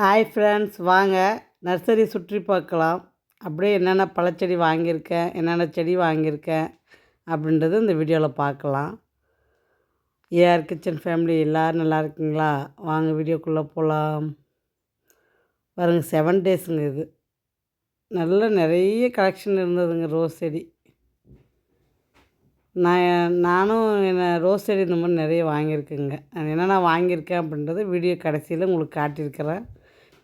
Hi friends வாங்க. Nursery சுற்றி பார்க்கலாம். அப்படியே என்னென்ன பழச்செடி வாங்கியிருக்கேன் என்னென்ன செடி வாங்கியிருக்கேன் அப்படின்றது இந்த வீடியோவில் பார்க்கலாம். ஏஆர் கிச்சன் ஃபேமிலி எல்லோரும் நல்லா இருக்கீங்களா? வாங்க வீடியோக்குள்ளே போகலாம் பாருங்க செவன் டேஸுங்க இது. நல்ல நிறைய கலெக்ஷன் இருந்ததுங்க ரோஸ் செடி. நான் நானும் என்ன ரோஸ் செடி இந்த மாதிரி நிறைய வாங்கியிருக்கேங்க. என்னென்ன வாங்கியிருக்கேன் அப்படின்றத வீடியோ கடைசியில் உங்களுக்கு காட்டியிருக்கிறேன்.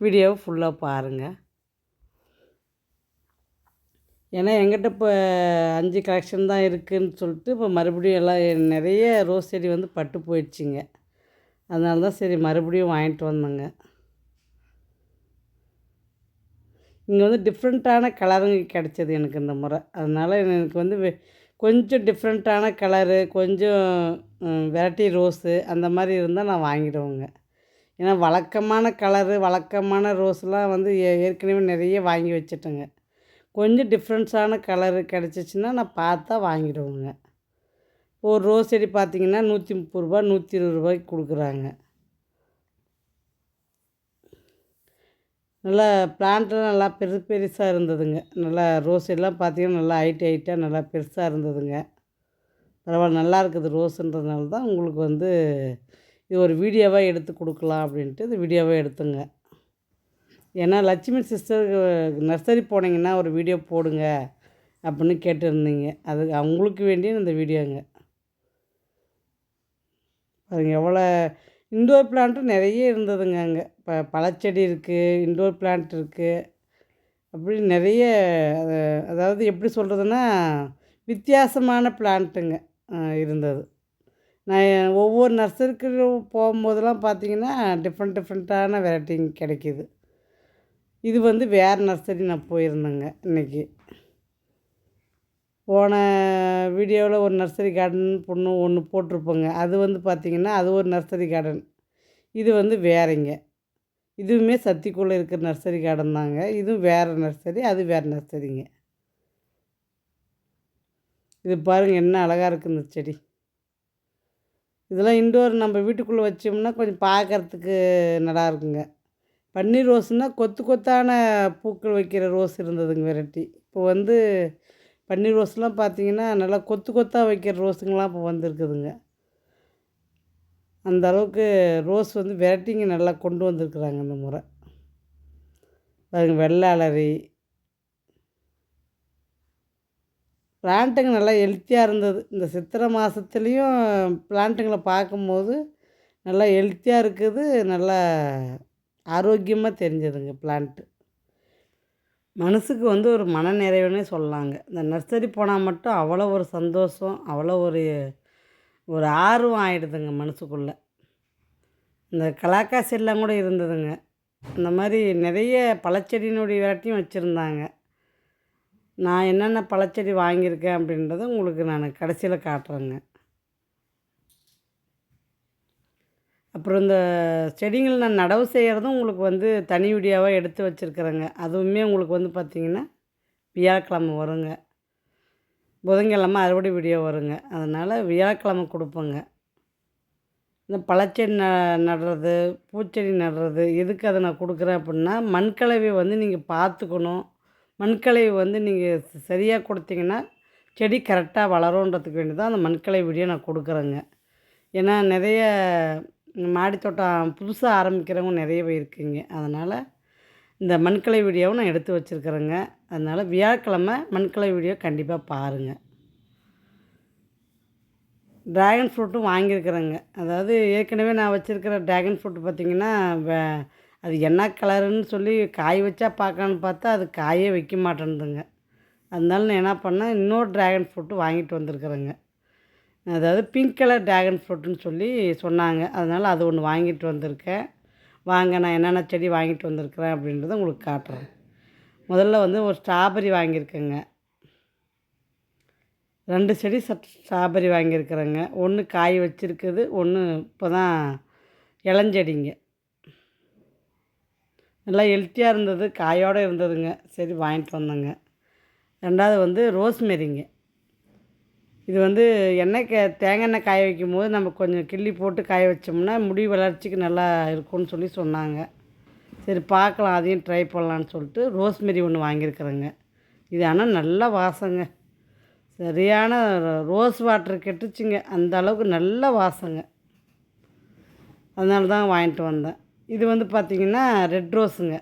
வீடியோவை ஃபுல்லாக பாருங்கள் ஏன்னா எங்கிட்ட இப்போ அஞ்சு கலெக்ஷன் தான் இருக்குதுன்னு சொல்லிட்டு இப்போ மறுபடியும் எல்லாம் நிறைய ரோஸ் செடி வந்து பட்டு போயிடுச்சுங்க. அதனால தான் சரி மறுபடியும் வாங்கிட்டு வந்தேங்க. இங்கே வந்து டிஃப்ரெண்ட்டான கலருங்க கிடச்சிது எனக்கு இந்த முறை. அதனால் எனக்கு வந்து வெ- கொஞ்சம் டிஃப்ரெண்ட்டான கலரு கொஞ்சம் வெரைட்டி ரோஸு அந்த மாதிரி இருந்தால் நான் வாங்கிடுவேங்க. ஏன்னா வழக்கமான கலரு வழக்கமான ரோஸ்லாம் வந்து ஏ- ஏற்கனவே நிறைய வாங்கி வச்சுட்டேங்க. கொஞ்சம் டிஃப்ரெண்ட்ஸான கலரு கிடச்சிச்சின்னா நான் பார்த்தா வாங்கிடுவோங்க. ஒரு ரோஸ் செடி பார்த்தீங்கன்னா நூற்றி முப்பது ரூபா நூற்றி இருபது ரூபாய்க்கு கொடுக்குறாங்க. நல்லா பிளான்ட்லாம் நல்லா பெரு பெருசாக இருந்ததுங்க. நல்லா ரோஸ் எல்லாம் பார்த்தீங்கன்னா நல்லா ஹைட் ஹைட்டாக நல்லா பெருசாக இருந்ததுங்க. பரவாயில்ல நல்லா இருக்குது ரோஸுன்றதுனால தான் உங்களுக்கு வந்து இது ஒரு வீடியோவாக எடுத்து கொடுக்கலாம் அப்படின்ட்டு இந்த வீடியோவாக எடுத்துங்க. ஏன்னா லட்சுமி சிஸ்டர் நர்சரி போனீங்கன்னா ஒரு வீடியோ போடுங்க அப்படின்னு கேட்டிருந்தீங்க. அது அவங்களுக்கு வேண்டிய இந்த வீடியோங்க. அதுங்க எவ்வளோ இண்டோர் பிளான்ட்டும் நிறைய இருந்ததுங்க அங்கே. ப பழச்செடி இருக்குது இண்டோர் பிளான்ட் இருக்குது அப்படி நிறைய அதாவது எப்படி சொல்கிறதுன்னா வித்தியாசமான பிளான்ட்டுங்க இருந்தது. நான் ஒவ்வொரு நர்சரிக்கு போகும்போதெல்லாம் பார்த்தீங்கன்னா டிஃப்ரெண்ட் டிஃப்ரெண்ட்டான வெரைட்டிங்க கிடைக்கிது. இது வந்து வேறு நர்சரி நான் போயிருந்தேங்க இன்றைக்கி போன வீடியோவில் ஒரு நர்சரி கார்டன் பொண்ணு ஒன்று போட்டிருப்போங்க. அது வந்து பார்த்திங்கன்னா அது ஒரு நர்சரி கார்டன் இது வந்து வேறங்க. இதுவுமே சத்திக்குள்ளே இருக்கிற நர்சரி கார்டன் தாங்க. இதுவும் வேறு நர்சரி அது வேறு நர்சரிங்க. இது பாருங்கள் என்ன அழகாக இருக்குது இந்த செடி. இதெல்லாம் இண்டோர் நம்ம வீட்டுக்குள்ளே வச்சோம்னா கொஞ்சம் பார்க்கறதுக்கு நல்லா இருக்குங்க. பன்னீர் ரோஸ்னால் கொத்து கொத்தான பூக்கள் வைக்கிற ரோஸ் இருந்ததுங்க வெரைட்டி. இப்போ வந்து பன்னீர் ரோஸ்லாம் பார்த்தீங்கன்னா நல்லா கொத்து கொத்தாக வைக்கிற ரோஸுங்கெலாம் இப்போ வந்துருக்குதுங்க. அந்த அளவுக்கு ரோஸ் வந்து வெரைட்டிங்க நல்லா கொண்டு வந்திருக்குறாங்க இந்த முறை. அதுங்க வெள்ளை அலரி பிளான்ட்டுங்க நல்லா ஹெல்த்தியாக இருந்தது. இந்த சித்திரை மாதத்துலேயும் பிளான்ட்டுங்களை பார்க்கும்போது நல்லா ஹெல்த்தியாக இருக்குது. நல்லா ஆரோக்கியமாக தெரிஞ்சதுங்க பிளான்ட்டு. மனசுக்கு வந்து ஒரு மன நிறைவுனே சொல்லலாங்க. இந்த நர்சரி போனால் மட்டும் அவ்வளோ ஒரு சந்தோஷம் அவ்வளோ ஒரு ஒரு ஆர்வம் ஆகிடுதுங்க மனசுக்குள்ளே. இந்த கலாக்கா செல்லாம் கூட இருந்ததுங்க. இந்த மாதிரி நிறைய பழச்செடியினுடைய விரட்டியும் வச்சுருந்தாங்க. நான் என்னென்ன பழச்செடி வாங்கியிருக்கேன் அப்படின்றத உங்களுக்கு நான் கடைசியில் காட்டுறேங்க. அப்புறம் இந்த செடிகள் நான் நடவு செய்கிறதும் உங்களுக்கு வந்து தனி வீடியோவாக எடுத்து வச்சுருக்குறேங்க. அதுவுமே உங்களுக்கு வந்து பார்த்திங்கன்னா வியாழக்கிழமை வருங்க. புதன்கிழமை அறுவடை வீடியோ வருங்க. அதனால் வியாழக்கிழமை கொடுப்போங்க. இந்த பழச்செடி ந நடுறது பூச்செடி நடுறது எதுக்கு அதை நான் கொடுக்குறேன் அப்படின்னா மண்கலவை வந்து நீங்கள் பார்த்துக்கணும். மண்கலை வந்து நீங்கள் சரியாக கொடுத்தீங்கன்னா செடி கரெக்டாக வளருன்றதுக்கு வேண்டி தான் அந்த மண்கலை வீடியோ நான் கொடுக்குறேங்க. ஏன்னா நிறைய மாடித்தோட்டம் புதுசாக ஆரம்பிக்கிறவங்க நிறைய இருக்குங்க. அதனால் இந்த மண்கலை வீடியோவை நான் எடுத்து வச்சுருக்குறேங்க. அதனால் வியாழக்கிழமை மண்கலை வீடியோ கண்டிப்பாக பாருங்கள் ட்ராகன் ஃப்ரூட்டும் வாங்கியிருக்கிறேங்க. அதாவது ஏற்கனவே நான் வச்சுருக்கிற ட்ராகன் ஃப்ரூட் பார்த்திங்கன்னா அது என்ன கலருன்னு சொல்லி காய் வச்சா பார்க்கலான்னு பார்த்தா அது காயே வைக்க மாட்டேன்துங்க. அதனால நான் என்ன பண்ணேன் இன்னொரு ட்ராகன் ஃப்ரூட்டு வாங்கிட்டு வந்திருக்குறேங்க. அதாவது பிங்க் கலர் ட்ராகன் ஃப்ரூட்டுன்னு சொல்லி சொன்னாங்க. அதனால் அது ஒன்று வாங்கிட்டு வந்திருக்கேன். வாங்க நான் என்னென்ன செடி வாங்கிட்டு வந்திருக்கிறேன் அப்படின்றத உங்களுக்கு காட்டுறேன். முதல்ல வந்து ஒரு ஸ்ட்ராபெரி வாங்கியிருக்கேங்க. ரெண்டு செடி ஸ்ட்ராபெரி வாங்கியிருக்கிறேங்க. ஒன்று காய் வச்சுருக்குது ஒன்று இப்போ தான் இளஞ்செடிங்க. நல்லா ஹெல்த்தியாக இருந்தது காயோடு இருந்ததுங்க. சரி வாங்கிட்டு வந்தேங்க. ரெண்டாவது வந்து ரோஸ்மெரிங்க. இது வந்து எண்ணெய் கே தேங்காய் எண்ணெய் காய வைக்கும் போது நம்ம கொஞ்சம் கிள்ளி போட்டு காய வச்சோம்னா முடி வளர்ச்சிக்கு நல்லா இருக்கும்னு சொல்லி சொன்னாங்க. சரி பார்க்கலாம் அதையும் ட்ரை பண்ணலான்னு சொல்லிட்டு ரோஸ்மெரி ஒன்று வாங்கியிருக்கிறேங்க. இது ஆனால் நல்ல வாசங்க. சரியான ரோஸ் வாட்டர் கெட்டுச்சுங்க. அந்த அளவுக்கு நல்ல வாசங்க. அதனால தான் வாங்கிட்டு வந்தேன். இது வந்து பார்த்திங்கன்னா ரெட் ரோஸுங்க.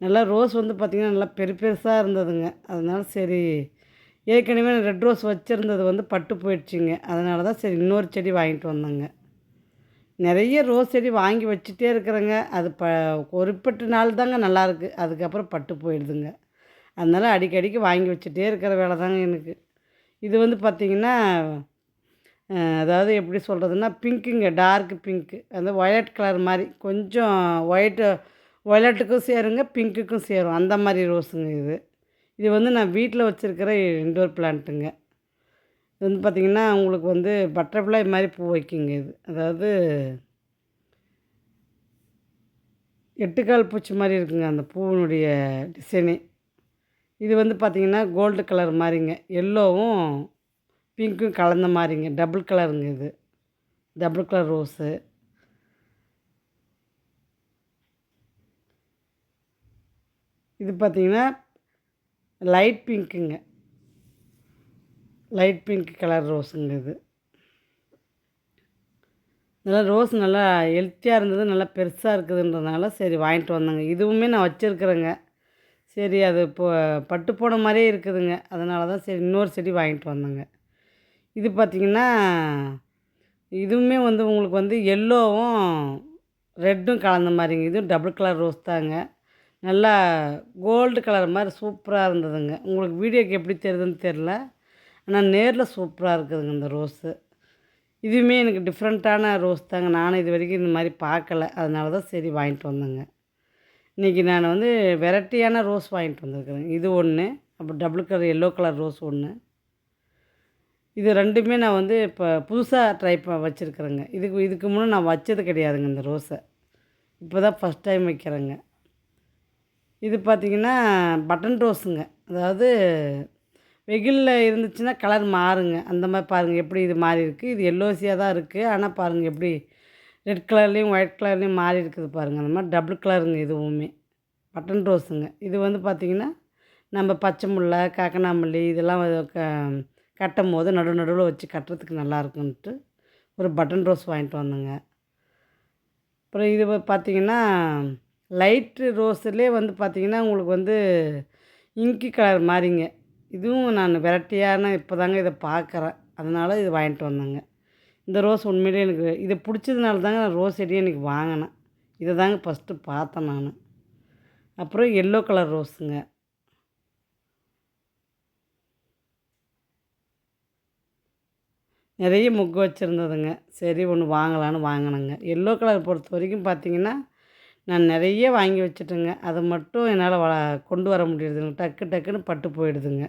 நல்லா ரோஸ் வந்து பார்த்திங்கன்னா நல்லா பெரு பெருசாக இருந்ததுங்க. அதனால சரி ஏற்கனவே ரெட் ரோஸ் வச்சுருந்தது வந்து பட்டு போயிடுச்சுங்க. அதனால தான் சரி இன்னொரு செடி வாங்கிட்டு வந்தேங்க. நிறைய ரோஸ் செடி வாங்கி வச்சுட்டே இருக்கிறேங்க. அது ப குறிப்பிட்ட நாள் தாங்க நல்லாயிருக்கு அதுக்கப்புறம் பட்டு போயிடுதுங்க. அதனால் அடிக்கடிக்கு வாங்கி வச்சுட்டே இருக்கிற வேலை தாங்க எனக்கு. இது வந்து பார்த்திங்கன்னா அதாவது எப்படி சொல்கிறதுன்னா பிங்க்குங்க டார்க் பிங்க்கு அந்த ஒயலட் கலர் மாதிரி கொஞ்சம் ஒயிட்டு ஒயலட்டுக்கும் சேருங்க பிங்க்குக்கும் சேரும். அந்த மாதிரி ரோஸுங்க இது. இது வந்து நான் வீட்டில் வச்சுருக்கிற இன்டோர் பிளான்ட்டுங்க. இது வந்து பார்த்திங்கன்னா உங்களுக்கு வந்து பட்டர்ஃப்ளை மாதிரி பூ வைக்குங்க இது. அதாவது எட்டுக்கால் பூச்சி மாதிரி இருக்குங்க அந்த பூவினுடைய டிசைனே. இது வந்து பார்த்திங்கன்னா கோல்டு கலர் மாதிரிங்க எல்லோவும் பிங்க்கும் கலந்த மாதிரிங்க. டபுள் கலருங்க இது. Double colour rose. இது பார்த்திங்கன்னா லைட் பிங்க்குங்க. லைட் பிங்க் கலர் ரோஸுங்க இது. நல்லா ரோஸ் நல்லா ஹெல்த்தியாக இருந்தது நல்லா பெருசாக இருக்குதுன்றதுனால சரி வாங்கிட்டு வந்தேங்க. இதுவுமே நான் வச்சுருக்குறேங்க. சரி அது இப்போ பட்டு போன மாதிரியே இருக்குதுங்க. அதனால தான் சரி இன்னொரு செடி வாங்கிட்டு வந்தேங்க. இது பார்த்திங்கன்னா இதுவுமே வந்து உங்களுக்கு வந்து எல்லோவும் ரெட்டும் கலந்த மாதிரிங்க. இதுவும் டபுள் கலர் ரோஸ் தாங்க. நல்லா கோல்டு கலர் மாதிரி சூப்பராக இருந்ததுங்க. உங்களுக்கு வீடியோக்கு எப்படி தெரியுதுன்னு தெரில ஆனால் நேரில் சூப்பராக இருக்குதுங்க இந்த ரோஸு இதுவுமே எனக்கு டிஃப்ரெண்ட்டான ரோஸ் தாங்க. நானும் இது வரைக்கும் இந்த மாதிரி பார்க்கல. அதனால தான் சரி வாங்கிட்டு வந்தேங்க. இன்றைக்கி நான் வந்து வெரைட்டியான ரோஸ் வாங்கிட்டு வந்திருக்கிறேன். இது ஒன்று அப்புறம் double colour yellow colour rose ஒன்று இது ரெண்டுமே நான் வந்து இப்போ புதுசாக ட்ரை ப வச்சுருக்குறேங்க. இதுக்கு இதுக்கு முன்னே நான் வச்சது கிடையாதுங்க இந்த ரோஸை. இப்போ தான் ஃபஸ்ட் டைம் வைக்கிறேங்க. இது பார்த்திங்கன்னா பட்டன் ரோஸுங்க. அதாவது வெயிலில் இருந்துச்சுன்னா கலர் மாறுங்க. அந்த மாதிரி பாருங்கள் எப்படி இது மாறி இருக்குது இது எல்லோசியாக தான் இருக்குது ஆனால் பாருங்கள் எப்படி ரெட் கலர்லேயும் ஒயிட் கலர்லேயும் மாறி இருக்குது பாருங்கள் அந்த மாதிரி டபுள் கலருங்க இதுவுமே. பட்டன் ரோஸுங்க. இது வந்து பார்த்திங்கன்னா நம்ம பச்சை முல்லை காக்கனாமல்லி இதெல்லாம் க கட்டும் போது நடு நடுவில் வச்சு கட்டுறதுக்கு நல்லா இருக்குன்ட்டு ஒரு பட்டன் ரோஸ் வாங்கிட்டு வந்தேங்க. அப்புறம் இது பார்த்திங்கன்னா லைட்டு ரோஸ்லேயே வந்து பார்த்திங்கன்னா உங்களுக்கு வந்து இங்கி கலர் மாதிரிங்க இதுவும் நான் வெரைட்டியான இப்போ தாங்க இதை பார்க்குறேன். அதனால் இது வாங்கிட்டு வந்தேங்க. இந்த ரோஸ் உண்மையிலே எனக்கு இதை பிடிச்சதுனால தாங்க நான் ரோஸ் செடியை எனக்கு வாங்கினேன். இதை தாங்க ஃபஸ்ட்டு பார்த்தேன் நான். அப்புறம் எல்லோ கலர் ரோஸுங்க. நிறைய முக்கு வச்சுருந்ததுங்க. சரி ஒன்று வாங்கலான்னு வாங்கினேங்க. எல்லோ கலர் பொறுத்த வரைக்கும் பார்த்திங்கன்னா நான் நிறைய வாங்கி வச்சுட்டேங்க. அதை மட்டும் என்னால் வ கொண்டு வர முடியறதுங்க டக்கு டக்குன்னு பட்டு போயிடுதுங்க.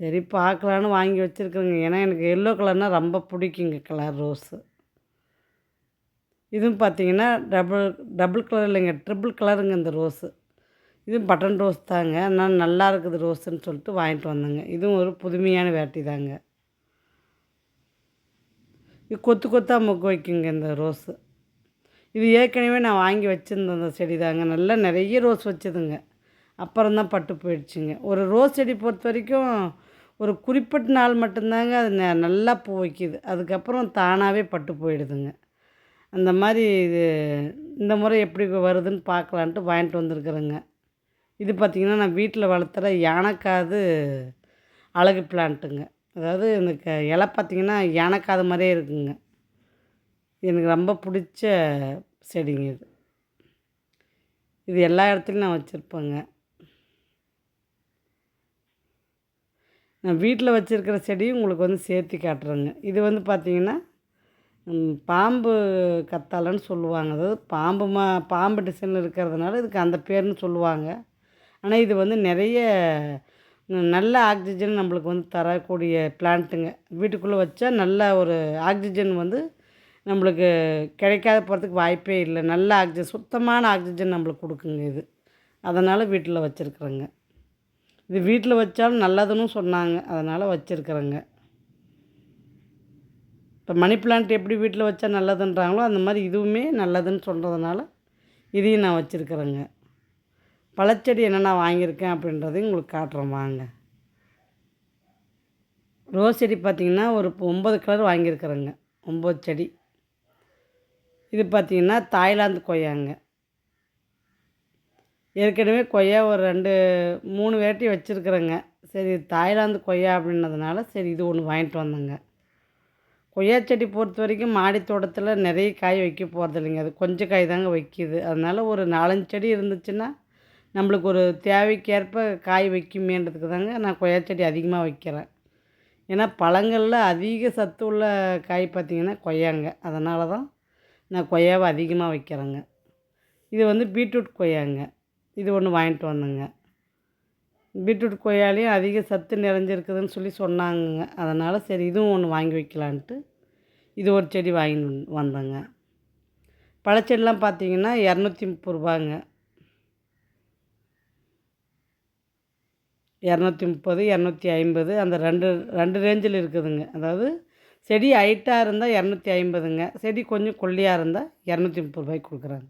சரி பார்க்கலான்னு வாங்கி வச்சுருக்குறேங்க. ஏன்னா எனக்கு எல்லோ கலர்னால் ரொம்ப பிடிக்குங்க கலர் ரோஸு இதுவும் பார்த்தீங்கன்னா டபுள் டபுள் கலர் இல்லைங்க. ட்ரிபிள் கலருங்க இந்த ரோஸு இதுவும் பட்டன் ரோஸ் தாங்க. ஆனால் நல்லா இருக்குது ரோஸுன்னு சொல்லிட்டு வாங்கிட்டு வந்தேங்க. இதுவும் ஒரு புதுமையான வேட்டி தாங்க. இது கொத்து கொத்தாக மொக்கு வைக்குங்க இந்த ரோஸு. இது ஏற்கனவே நான் வாங்கி வச்சுருந்தேன் அந்த செடி தாங்க. நல்லா நிறைய ரோஸ் வச்சதுங்க. அப்புறம் தான் பட்டு போயிடுச்சுங்க. ஒரு ரோஸ் செடி பொறுத்த வரைக்கும் ஒரு குறிப்பிட்ட நாள் மட்டும்தாங்க அது ந நல்லா பூ வைக்கிது. அதுக்கப்புறம் தானாகவே பட்டு போயிடுதுங்க. அந்த மாதிரி இது இந்த முறை எப்படி வருதுன்னு பார்க்கலான்ட்டு வாங்கிட்டு வந்திருக்குறேங்க. இது பார்த்திங்கன்னா நான் வீட்டில் வளர்த்துற யானைக்காது அழகு பிளான்ட்டுங்க அதாவது இந்த க இலை பார்த்திங்கன்னா யானைக்காது மாதிரியே இருக்குங்க. எனக்கு ரொம்ப பிடிச்ச செடிங்க இது. இது எல்லா இடத்துலையும் நான் வச்சுருப்பேங்க. நான் வீட்டில் வச்சுருக்கிற செடியும் உங்களுக்கு வந்து சேர்த்து காட்டுறேங்க. இது வந்து பார்த்திங்கன்னா பாம்பு கத்தாலன்னு சொல்லுவாங்க. அதாவது பாம்பு மா பாம்பு டிசைனில் இருக்கிறதுனால இதுக்கு அந்த பேர்னு சொல்லுவாங்க. ஆனால் இது வந்து நிறைய நல்ல ஆக்சிஜன் நம்மளுக்கு வந்து தரக்கூடிய பிளான்ட்டுங்க வீட்டுக்குள்ளே வச்சா நல்ல ஒரு ஆக்சிஜன் வந்து நம்மளுக்கு கிடைக்காத போகிறதுக்கு வாய்ப்பே இல்லை. நல்ல ஆக்சிஜன் சுத்தமான ஆக்சிஜன் நம்மளுக்கு கொடுக்குங்க இது. அதனால் வீட்டில் வச்சுருக்குறேங்க. இது வீட்டில் வச்சாலும் நல்லதுன்னு சொன்னாங்க. அதனால் வச்சுருக்குறேங்க. இப்போ மணி பிளான்ட் எப்படி வீட்டில் வச்சா நல்லதுன்றாங்களோ அந்த மாதிரி இதுவுமே நல்லதுன்னு சொல்கிறதுனால இதையும் நான் வச்சுருக்குறேங்க. பழச்செடி என்னென்ன வாங்கியிருக்கேன் அப்படின்றதையும் உங்களுக்கு காட்டுறோம் வாங்க. ரோஸ் செடி பார்த்திங்கன்னா ஒரு ஒம்பது கலர் வாங்கியிருக்கிறேங்க ஒம்பது செடி. இது பார்த்திங்கன்னா தாய்லாந்து கொய்யாங்க. ஏற்கனவே கொய்யா ஒரு ரெண்டு மூணு வேட்டி வச்சுருக்குறேங்க. சரி தாய்லாந்து கொய்யா அப்படின்னதுனால சரி இது ஒன்று வாங்கிட்டு வந்தேங்க. கொய்யா செடி பொறுத்த வரைக்கும் மாடி தோட்டத்தில் நிறைய காய் வைக்க போகிறது இல்லைங்க அது கொஞ்சம் காய் தாங்க வைக்கிது. அதனால் ஒரு நாலஞ்சு செடி இருந்துச்சுன்னா நம்மளுக்கு ஒரு தேவைக்கேற்ப காய் வைக்குமேன்றதுக்கு தாங்க நான் கொய்யா செடி அதிகமாக வைக்கிறேன். ஏன்னா பழங்களில் அதிக சத்து உள்ள காய் பார்த்திங்கன்னா கொய்யாங்க. அதனால தான் நான் கொய்யாவை அதிகமாக வைக்கிறேங்க. இது வந்து பீட்ரூட் கொய்யாங்க. இது ஒன்று வாங்கிட்டு வந்தேங்க. பீட்ரூட் கொய்யாலையும் அதிக சத்து நிறைஞ்சிருக்குதுன்னு சொல்லி சொன்னாங்கங்க. அதனால் சரி இதுவும் ஒன்று வாங்கி வைக்கலான்ட்டு இது ஒரு செடி வாங்கி வந்தேங்க. பழச்செடிலாம் பார்த்திங்கன்னா இரநூத்தி முப்பது ரூபாங்க. இரநூத்தி முப்பது இரநூத்தி ஐம்பது அந்த ரெண்டு ரெண்டு ரேஞ்சில் இருக்குதுங்க. அதாவது செடி ஹைட்டாக இருந்தால் இரநூத்தி ஐம்பதுங்க. செடி கொஞ்சம் கொல்லியாக இருந்தால் இரநூத்தி முப்பது ரூபாய்க்கு கொடுக்குறாங்க.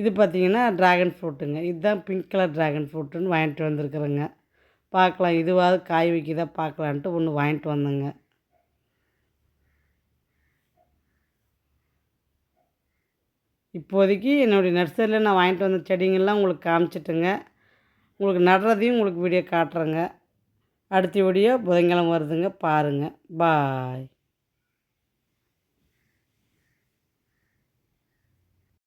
இது பார்த்திங்கன்னா ட்ராகன் ஃப்ரூட்டுங்க இதுதான் பிங்க் கலர் ட்ராகன் ஃப்ரூட்டுன்னு வாங்கிட்டு வந்திருக்குறேங்க. பார்க்கலாம். இதுவாவது காய் வைக்கிதா பார்க்கலான்ட்டு ஒன்று வாங்கிட்டு வந்தேங்க. இப்போதைக்கு என்னுடைய நர்சரியில் நான் வாங்கிட்டு வந்த செடிங்கள்லாம் உங்களுக்கு காமிச்சிட்டுங்க. உங்களுக்கு நடுறதையும் உங்களுக்கு வீடியோ காட்டுறேங்க. அடுத்த வீடியோ புதன்கிழமை வருதுங்க. பாருங்கள் பாய்